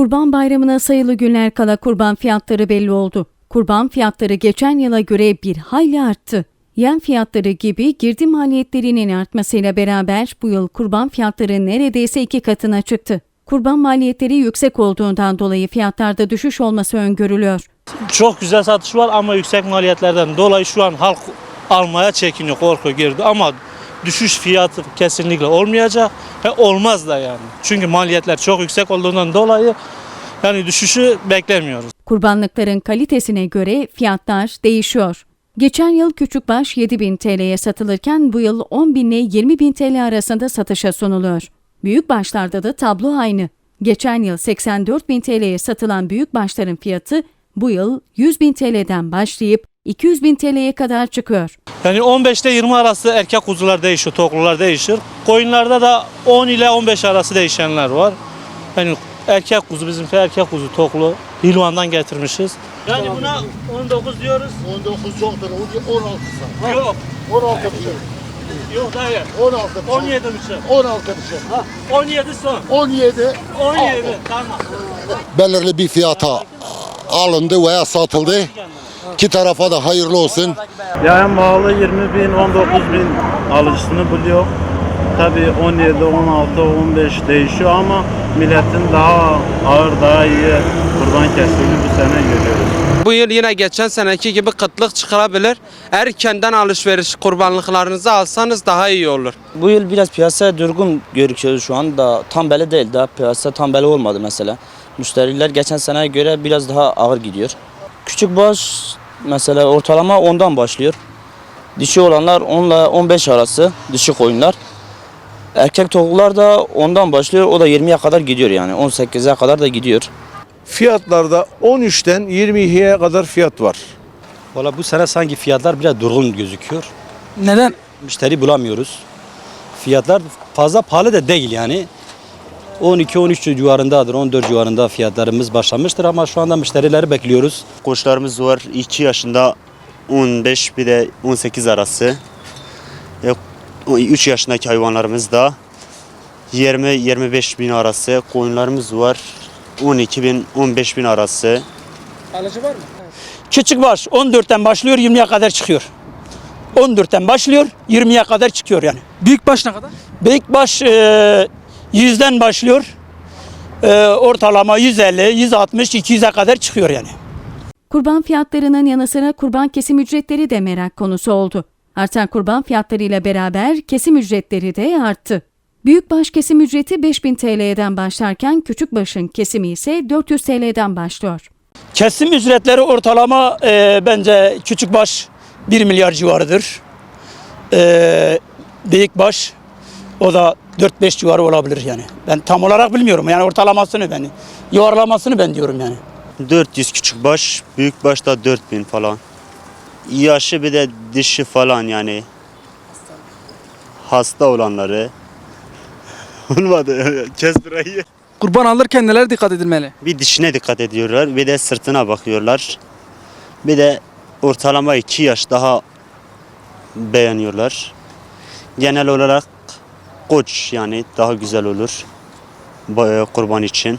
Kurban Bayramı'na sayılı günler kala kurban fiyatları belli oldu. Kurban fiyatları geçen yıla göre bir hayli arttı. Yem fiyatları gibi girdi maliyetlerinin artmasıyla beraber bu yıl kurban fiyatları neredeyse iki katına çıktı. Kurban maliyetleri yüksek olduğundan dolayı fiyatlarda düşüş olması öngörülüyor. Çok güzel satış var ama yüksek maliyetlerden dolayı şu an halk almaya çekiniyor, korku girdi. Ama düşüş fiyatı kesinlikle olmayacak ve olmaz da yani. Çünkü maliyetler çok yüksek olduğundan dolayı yani düşüşü beklemiyoruz. Kurbanlıkların kalitesine göre fiyatlar değişiyor. Geçen yıl küçükbaş 7000 TL'ye satılırken bu yıl 10 bin ile 20 bin TL arasında satışa sunuluyor. Büyükbaşlarda da tablo aynı. Geçen yıl 84 bin TL'ye satılan büyükbaşların fiyatı bu yıl 100 bin TL'den başlayıp 200 bin TL'ye kadar çıkıyor. Yani 15 ile 20 arası erkek kuzular değişiyor, toklular değişir. Koyunlarda da 10 ile 15 arası değişenler var. Yani erkek kuzu bizimki erkek kuzu toklu. Hilvan'dan getirmişiz. Yani buna 19 diyoruz. 19 yoktur. 16 sen. Yok. 16 bir şey. Yok dayı. 16 bir şey. 17 biçim. 16 bir şey. 17 son. 17 17 tamam. belirli bir fiyata alındı veya satıldı. İki tarafa da hayırlı olsun. Yayan bağlı 20 bin, 19 bin alıcısını buluyor. Tabii 17, 16, 15 değişiyor ama milletin daha ağır, daha iyi kurban kestiğini bu sene görüyoruz. Bu yıl yine geçen seneki gibi kıtlık çıkarabilir. Erkenden alışveriş kurbanlıklarınızı alsanız daha iyi olur. Bu yıl biraz piyasa durgun gözüküyor şu anda. Tam belli değil daha piyasa tam belli olmadı mesela. Müşteriler geçen seneye göre biraz daha ağır gidiyor. Küçük baş mesela ortalama 10'dan başlıyor. Dişi olanlar 10 ile 15 arası dişi koyunlar. Erkek tavuklar da 10'dan başlıyor. O da 20'ye kadar gidiyor yani. 18'e kadar da gidiyor. Fiyatlarda 13'ten 22'ye kadar fiyat var. Valla bu sene sanki fiyatlar biraz durgun gözüküyor. Neden? Müşteri bulamıyoruz. Fiyatlar fazla pahalı da değil yani. 12-13 civarındadır, 14 civarında fiyatlarımız başlamıştır ama şu anda müşterileri bekliyoruz. Koçlarımız var 2 yaşında 15 bir de 18 arası. 3 yaşındaki hayvanlarımız da 20-25 bin arası. Koyunlarımız var 12 bin 15 bin arası. Alıcı var mı? Küçük baş 14'ten başlıyor 20'ye kadar çıkıyor. 14'ten başlıyor 20'ye kadar çıkıyor yani. Büyük baş ne kadar? Büyük baş e, 100'den başlıyor. E, ortalama 150, 160, 200'e kadar çıkıyor yani. Kurban fiyatlarının yanı sıra kurban kesim ücretleri de merak konusu oldu. Artan kurban fiyatlarıyla beraber kesim ücretleri de arttı. Büyükbaş kesim ücreti 5000 TL'den başlarken küçükbaşın kesimi ise 400 TL'den başlıyor. Kesim ücretleri ortalama e, bence küçük baş 1 milyar civarıdır. E, büyük baş o da 4-5 civarı olabilir yani. Ben tam olarak bilmiyorum yani ortalamasını ben, yuvarlamasını ben diyorum yani. 400 küçük baş, büyük baş da 4000 falan. Yaşı bir de dişi falan yani. Hasta olanları. Olmadı. Kes burayı. Kurban alırken neler dikkat edilmeli? Bir dişine dikkat ediyorlar, bir de sırtına bakıyorlar. Bir de ortalama 2 yaş daha beğeniyorlar. Genel olarak koç yani daha güzel olur. Ba- Kurban için.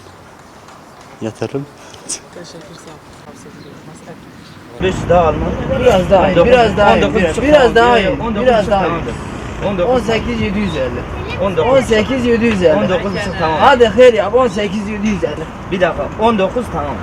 Yatırım. Biraz daha alma. Biraz daha iyi, biraz daha iyi, biraz, biraz daha iyi, biraz daha iyi. 18 750. 18 750. 19 tamam. Hadi her yap 18 750. Bir dakika 19 tamam.